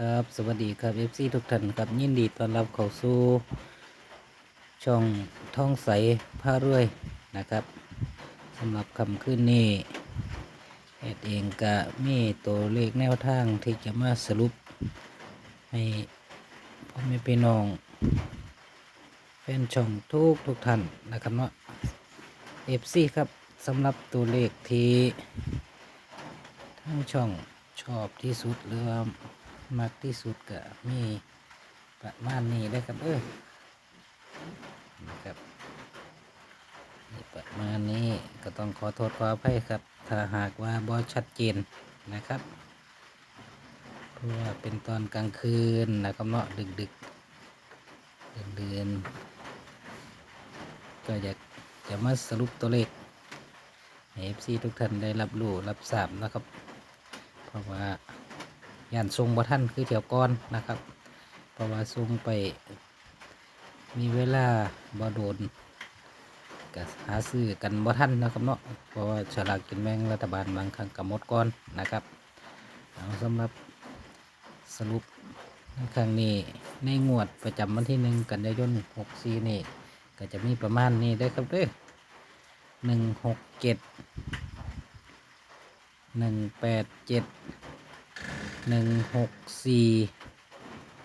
ครับสวัสดีครับ FC ทุกท่านครับยินดีต้อนรับเข้าสู่ช่องท่องใสผ้ารวยนะครับสำหรับคำขึ้นนี้แอดเองก็มีตัวเลขแนวทางที่จะมาสรุป ให้พ่อแม่พี่น้องแฟนช่องทุกทุกท่านนะครับเนาะ FC ครับสำหรับตัวเลขที่ทั้งช่องชอบที่สุดหรือว่า มักที่สุดก็มีประมาณนี้ได้ครับเออนะครับนี่ประมาณนี้ก็ต้องขอโทษขออภัยครับ ถ้าหากว่าบอชัดเจนนะครับ เพราะว่าเป็นตอนกลางคืนนะครับเนาะดึกดึกเดือนเดือนก็อยากจะมาสรุปตัวเลขให้ FC ทุกท่านได้รับรู้รับทราบนะครับ เพราะว่า ย่านทรงบ่ท่านคือเที่ยวก้อนนะครับ เพราะว่าทรงไป มีเวลาบ่โดนก็หาซื้อกันบ่ท่านนะครับเนาะเพราะว่าฉลากกินแบ่งรัฐบาลบางครั้งกับหมดก้อนนะครับเอาสำหรับสรุปในครั้งนี้ในงวดประจำวันที่หนึ่งกันยายนหกสี่นี่ ก็จะมีประมาณนี้ได้ครับเด้อหนึ่งหกเจ็ดหนึ่งแปดเจ็ด หนึ่งหกสี่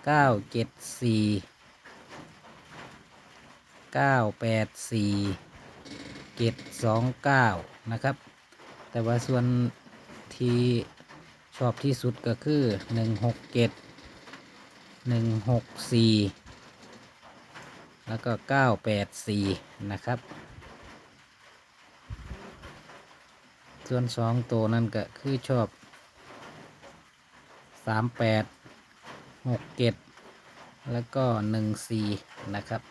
เก้าเจ็ดสี่เก้าแปดสี่เจ็ดสองเก้านะครับ แต่ว่าส่วนที่ชอบที่สุดก็คือหนึ่งหกเจ็ดหนึ่งหกสี่แล้วก็เก้าแปดสี่นะครับ ส่วนสองตัวนั่นก็คือชอบ สามแปดหกเจ็ดแล้วก็หนึ่งสี่นะครับ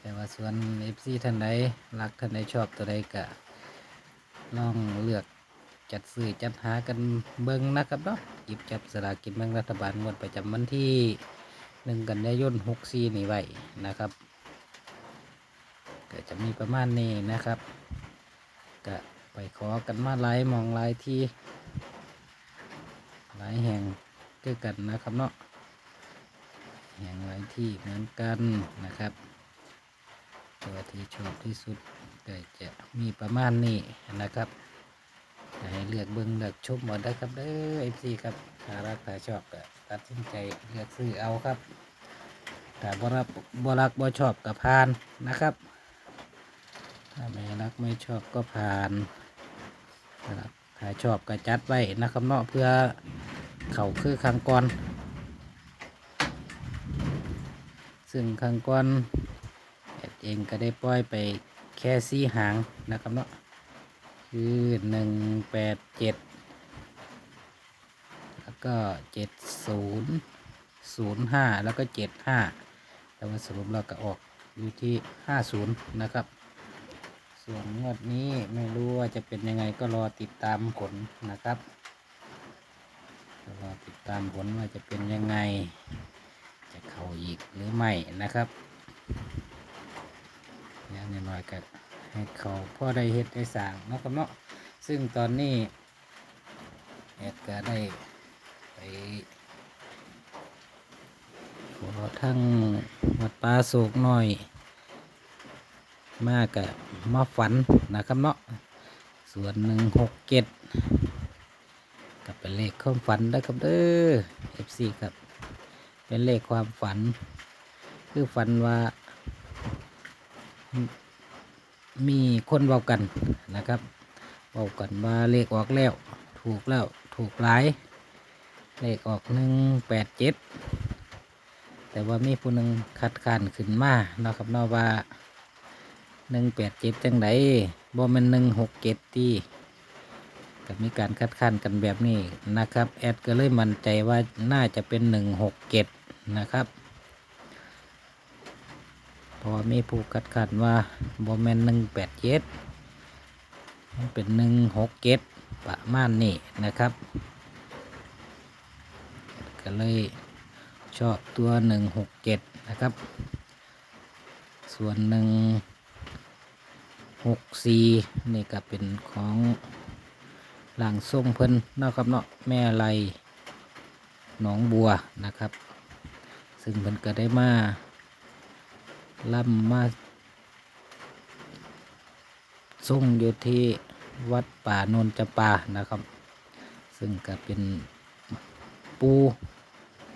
แต่ว่าส่วน FC ท่านใดรักท่านใดชอบตัวใดก็ลองเลือกจัดซื้อจัดหากันเบิ้งนะครับเนาะหยิบจับสลากกินแบ่งรัฐบาลงวดประจำวันที่หนึ่งกันยายนหกสี่นี่ไว้นะครับก็จะมีประมาณนี้นะครับก็ไปขอกันมาหลายมองหลายที่ หลายแห่งด้วยกันนะครับเนาะแห่งหลายที่เหมือนกันนะครับ ตัวที่ชอบที่สุดก็จะมีประมาณนี้นะครับให้เลือกเบิ้งเลือกชมหมดได้ครับเด้อไอซีครับถ้ารักถ้าชอบก็ตัดสินใจเลือกซื้อเอาครับถ้าบ่รักบรักบ่ชอบก็ผ่านนะครับถ้าไม่รักไม่ชอบก็ผ่านนะครับ ถ้าชอบก็จัดไว้นะครับเนาะเพื่อเขาคือคังก่อนซึ่งคังก่อนแอดเองก็ได้ปล่อยไปแค่สี่หางนะครับเนาะคือหนึ่งแปดเจ็ดแล้วก็เจ็ดศูนย์ศูนย์ห้าแล้วก็เจ็ดห้าแต่ว่าสรุปเราก็ออกอยู่ที่ห้าศูนย์นะครับ ส่วนงวดนี้ไม่รู้ว่าจะเป็นยังไงก็รอติดตามผลนะครับรอติดตามผลว่าจะเป็นยังไง จะเข้าอีกหรือไม่นะครับอย่างน้อยก็ให้เขาพ่อได้เฮ็ดได้สร้างเนาะครับเนาะซึ่งตอนนี้แอดก็ได้ไปขอทั้งวัดป่าโศกน้อย มากกะมาฝันนะครับเนาะส่วนหนึ่งหกเจ็ดกับเป็นเลขความฝันนะครับเด้อ FC ครับเป็นเลขความฝัน คือฝันว่า มีคนเบากันนะครับเบากันว่าเลขออกแล้ว ถูกแล้วถูกหลาย เลขออกหนึ่งแปดเจ็ดแต่ว่ามีผู้หนึ่งคัดค้านขึ้นมาเนาะครับเนาะว่า หนึ่งแปดเจ็ดจังไดบ่มันหนึ่งหกเจ็ดตีก็มีการคัดค้านกันแบบนี้นะครับ แอดก็เลยมั่นใจว่าน่าจะเป็นหนึ่งหกเจ็ดนะครับพราะว่ามีผู้คัดค้านว่าบ่แมนหนึ่งแปดเจ็ดเป็นหนึ่งหกเจ็ดประมาณนี้นะครับ ก็เลยชอบตัวหนึ่งหกเจ็ดนะครับ ส่วนหนึ่ง หกสี่นี่ก็เป็นของหลังทรงเพิ่นนะครับเนาะแม่ไรหนองบัวนะครับ ซึ่งเพิ่นก็ได้มาล่ำมาส่งอยู่ที่วัดป่าโนนจปานะครับ ซึ่งก็เป็นปู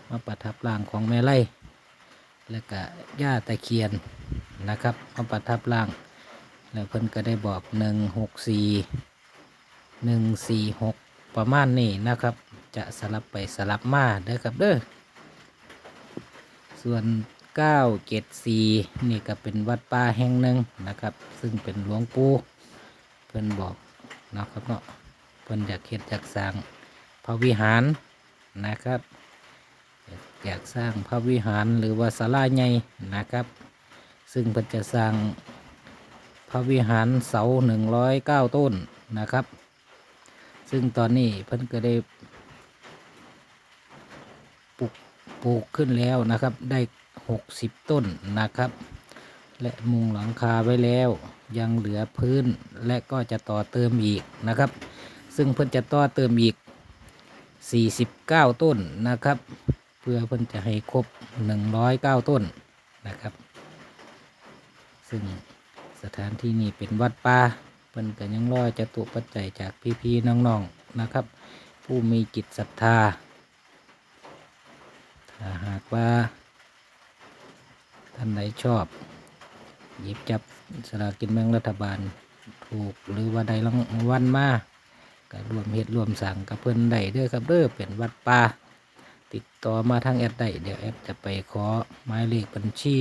มาประทับร่างของแม่ไล่และก็ย่าตะเคียนนะครับมาประทับร่าง แล้วเพิ่นก็ได้บอกหนึ่งหกสี่หนึ่งสี่หกประมาณนี้นะครับ จะสลับไปสลับมาเด้อครับเด้อส่วน974นี่ก็เป็นวัดป่าแห่งหนึ่งนะครับ ซึ่งเป็นหลวงปู่เพิ่นบอกนะครับเนาะเพิ่นอยากเฮ็ดอยากสร้างพระวิหารนะครับ อยากสร้างพระวิหารหรือว่าศาลาใหญ่นะครับ ซึ่งเพิ่นจะสร้าง พระวิหารเสา109ต้นนะครับ ซึ่งตอนนี้เพิ่นก็ได้ปลูกปลูกขึ้นแล้วนะครับได้60ต้นนะครับ และมุงหลังคาไว้แล้วยังเหลือพื้นและก็จะต่อเติมอีกนะครับ ซึ่งเพิ่นจะต่อเติมอีก 49 ต้นนะครับ เพื่อเพิ่นจะให้ครบ 109 ต้นนะครับ ซึ่ง สถานที่นี้เป็นวัดป่าเพิ่นก็ยังรอจะตุปัจจัยจากพี่ๆน้องๆนะครับ ผู้มีจิตศรัทธาถ้าหากว่าท่านใดชอบ หยิบจับสลากกินแบ่งรัฐบาลถูกหรือว่าได้รางวัลมาก็รวมเฮ็ดรวมสั่งกับเพิ่นได้เด้อครับเด้อเป็นวัดป่าติดต่อมาทางแอดได้เดี๋ยวแอดจะไปขอหมายเลขบัญชี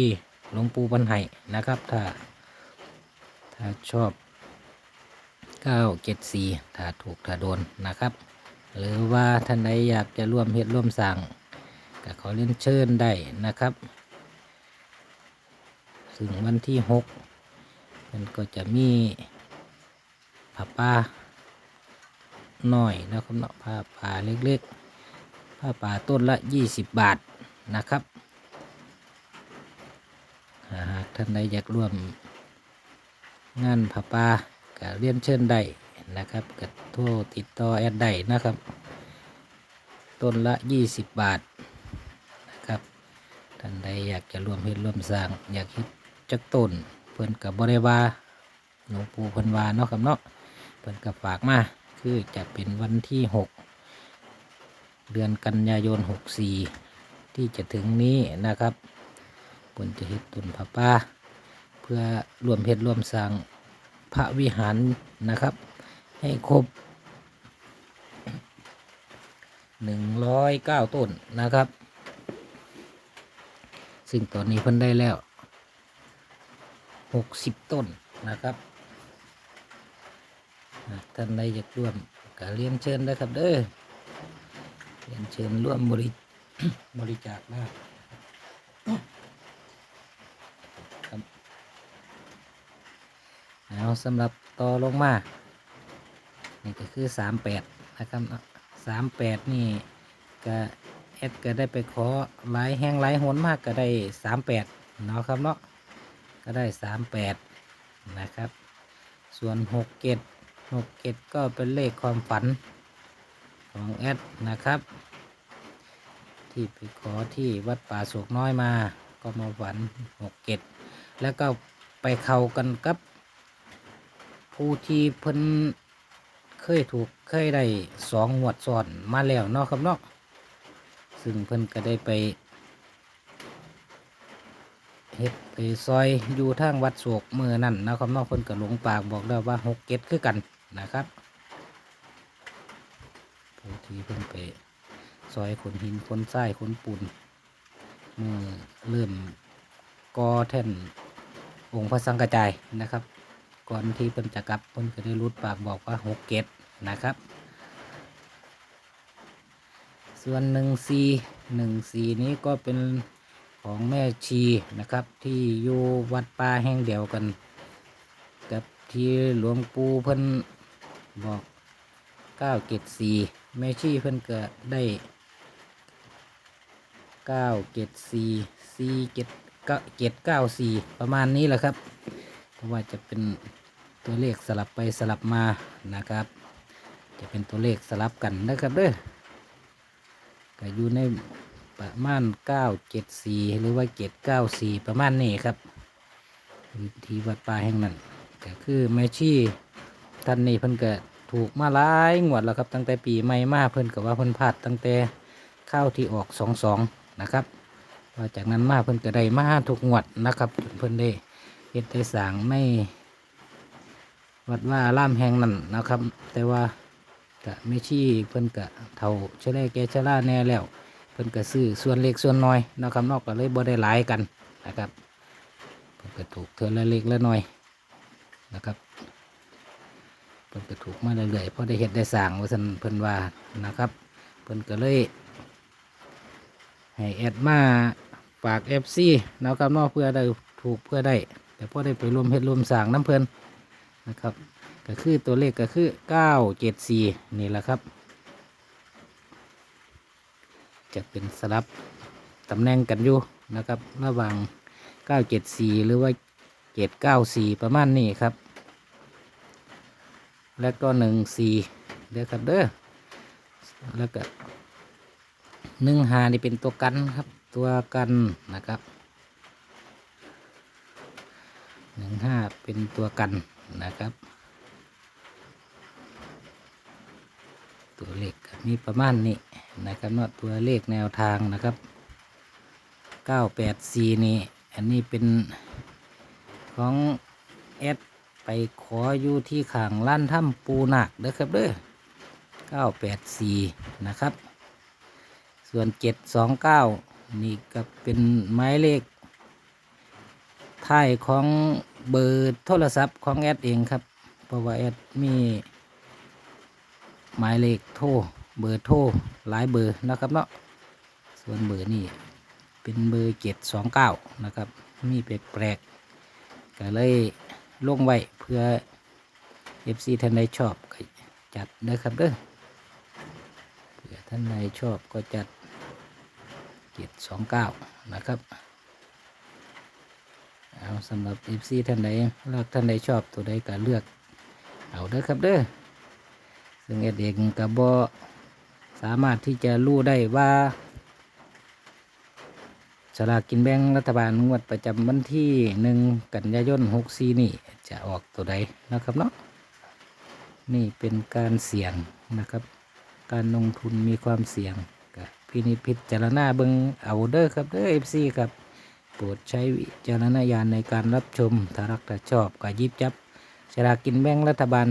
หลวงปู่บรรไห้นะครับ ถ้า ถ้าชอบ 974 ถ้าถูกถ้าโดนนะครับ หรือว่าท่านใดอยากจะร่วมเฮ็ดร่วมสั่งก็ขอเรียนเชิญได้นะครับซึ่งวันที่หกมันก็จะมีผ้าป่าหน่อยนะครับเนาะผ้าป่าเล็กๆผ้าป่าต้นละ 20 บาทนะครับหากท่านใดอยากร่วม งานผ้าป่าก็เรียนเชิญได้นะครับก็โทรติดต่อแอดได้นะครับ ต้นละ 20 บาทนะครับท่านใดอยากจะร่วมเฮ็ดร่วมสร้าง อยากเฮ็ดจักต้นเพิ่นกับบริวาหลวงปู่เพิ่นวาเนาะครับเนาะเพิ่นกับฝากมาคือจะเป็นวันที่หกเดือนกันยายนหกสี่ที่จะถึงนี้นะครับเพิ่นจะเฮ็ดต้นผาป่าเพื่อร่วมเฮ็ดร่วมสร้าง พระวิหารนะครับ ให้ครบหนึ่งร้อยเก้าต้นนะครับ ซึ่งตอนนี้เพิ่นได้แล้วหกสิบต้นนะครับท่านใดอยากร่วมก็เรียนเชิญได้ครับเด้อเรียนเชิญร่วมบริบริจาคนะครับ เอาสำหรับต่อลงมา นี่ก็คือสามแปดนะครับสามแปดนี่ก็แอดก็ได้ไปขอหลายแห้งหลายหนมากก็ได้สามแปดเนาะครับเนาะก็ได้สามแปดนะครับ ส่วนหกเกตหกเกตก็เป็นเลขความฝันของแอดนะครับ ที่ไปขอที่วัดป่าโศกน้อยมาก็มาฝันหกเกตแล้วก็ไปเข้ากันกับ ผู้ที่เพิ่นเคยถูกเคยได้สองงวดซ้อนมาแล้วเนาะครับเนาะซึ่งเพิ่นก็ได้ไปเฮ็ดไปซอยอยู่ทางวัดโศกมือนั่นนะครับเนาะเพิ่นก็หลงปากบอกแล้วว่าหกเก็ดคือกันนะครับผู้ที่เพิ่นไปซอยขนหินขนทรายขนปูนมือเริ่มก่อแท่นองค์พระสังกระจายนะครับ ก่อนที่เพิ่นจะกลับเพิ่นก็ได้รุดปากบอกว่าหกเกตนะครับ ส่วนหนึ่งซีหนึ่งซีนี้ก็เป็นของแม่ชีนะครับ ที่อยู่วัดป่าแห่งเดียวกัน กับที่หลวงปู่เพิ่นบอกเก้าเกตสีแม่ชีเพิ่นก็ได้เก้าเกตสีสีเกตเก้าเกตเก้าสี่ประมาณนี้แหละครับ ราะว่าจะเป็นตัวเลขสลับไปสลับมานะครับ จะเป็นตัวเลขสลับกันนะครับเด้อก็อยู่ในประมาณเก้าเจ็ดสี่หรือว่าเจ็ดเก้าสี่ประมาณนี้ครับที่วัดป่าแห่งนั้นก็คือแม่ชีท่านนี้เพิ่นก็ถูกมาหลายงวดแล้วครับตั้งแต่ปีใหม่มาเพิ่นก็ว่าเพิ่นพลาดตั้งแต่ข้าวที่ออกสองสองนะครับพอจากนั้นมาเพิ่นก็ได้มาทุกงวดนะครับเพิ่นได้ เฮ็ดได้สางในวัดว่าอารามแหงนั้นนะครับ แต่ว่าก็ไม่ชี้เพิ่นก็เท่าเชล่แกชราแน่แล้ว เพิ่นก็ซื้อส่วนเล็กส่วนน้อยนะครับนอกก็เลยบ่ได้หลายกันนะครับเพิ่นก็ถูกเทอละเล็กละน้อยนะครับเพิ่นก็ถูกมาเรื่อยๆเพราะได้เฮ็ดได้สางว่าซั่นเพิ่นว่านะครับ เพิ่นก็เลยให้แอดมาฝาก FC นะครับนอกเพื่อได้ถูกเพื่อได้ แต่พอได้ไปรวมเฮ็ดรวมสร้างน้ำเพลินนะครับก็คือตัวเลขก็คือ974นี่แหละครับ จะเป็นสลับตำแหน่งกันอยู่นะครับ ระหว่าง974หรือว่า794ประมาณนี้ครับ แล้วก็14เด้อครับเด้อแล้วก็1 5นี่เป็นตัวกันครับ ตัวกันนะครับ 15เป็นตัวกันนะครับ ตัวเลขมีประมาณนี้นะครับเนาะตัวเลขแนวทางนะครับ984นี่อันนี้เป็นของแอดไปขออยู่ที่ขางล้านถ้ำปูหนักเด้อครับเด้อ984นะครับ ส่วน729นี่ก็เป็นหมายเลข ท้ายของเบอร์โทรศัพท์ของแอดเองครับ เพราะว่าแอดมีหมายเลขโทรเบอร์โทรหลายเบอร์นะครับเนาะส่วนเบอร์นี่เป็นเบอร์เจ็ดสองเก้านะครับ มีแปลกๆก็เลยลงไว้เพื่อ FC ท่านใดชอบก็จัดนะครับเด้อเผื่อท่านใดชอบก็จัดเจ็ดสองเก้านะครับ เอาสำหรับ FC ท่านใดเลือกท่านใดชอบตัวใดก็เลือก เอาเด้อครับเด้อซึ่งเอ็ดเองกับบสามารถที่จะรู้ได้ว่าสลากกินแบ่งรัฐบาลงวดประจำวันที่หนึ่งกันยายนหกสี่นี่จะออกตัวใดนะครับเนาะนี่เป็นการเสี่ยงนะครับ การลงทุนมีความเสี่ยงกับพินิจพิจารณาเบิงเอาเด้อครับเด้อเอฟซีครับ ปรดใช้วิจารณญาณในการรับชมถ้ารักถ้าชอบก็ยิบจับสลากกินแบ่งรัฐบาล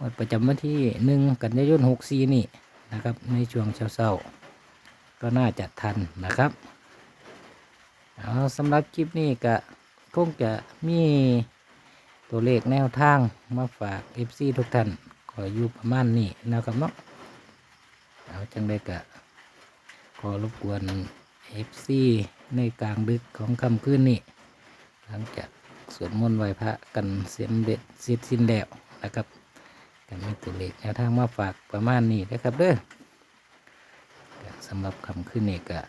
วันประจำวันที่หนึ่งกันยายนหกสี่นี่นะครับ ในช่วงเช้าๆก็น่าจะทันนะครับเอาสำหรับคลิปนี้ก็คงจะมีตัวเลขแนวทางมาฝาก FC ทุกท่านขออยู่ประมาณนี้นะครับเนาะเอาจังได้กะขอรบกวน FC ในกลางดึกของค่ำคืนนี้หลังจากสวดมนต์ไหว้พระกันเสียมเด็ดเสิทธิ์สิ้นแล้วนะครับก็มีตัวเลขแนวทางมาฝากประมาณนี้นะครับเด้อสำหรับคำขึ้นเอกก็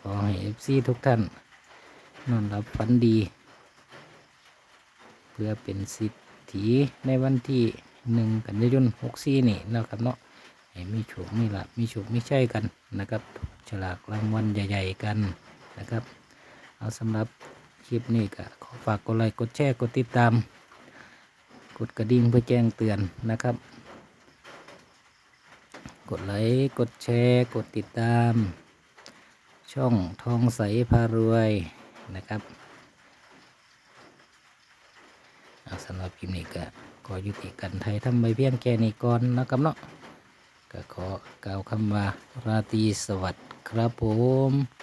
ขอให้เอฟซีทุกท่าน นอนรับฝันดี เพื่อเป็นสิทธิในวันที่หนึ่งกันยายนหกสี่นี่นะครับเนาะให้มีโชคมีลาภมีโชคมีชัยกันนะครับถูก ฉลากรางวัลใหญ่ ๆ กันนะครับ เอาสำหรับคลิปนี้ก็ขอฝากกดไลค์กดแชร์กดติดตาม กดกระดิ่งเพื่อแจ้งเตือนนะครับ กดไลค์กดแชร์กดติดตาม ช่องทองใสพารวยนะครับเอาสำหรับคลิปนี้ก็ขอยุติกันไทยทำไปเพียงแค่นี้ก่อนนะครับเนาะก็ขอกล่าวคำว่าราตรีสวัสดิ์ ครับผม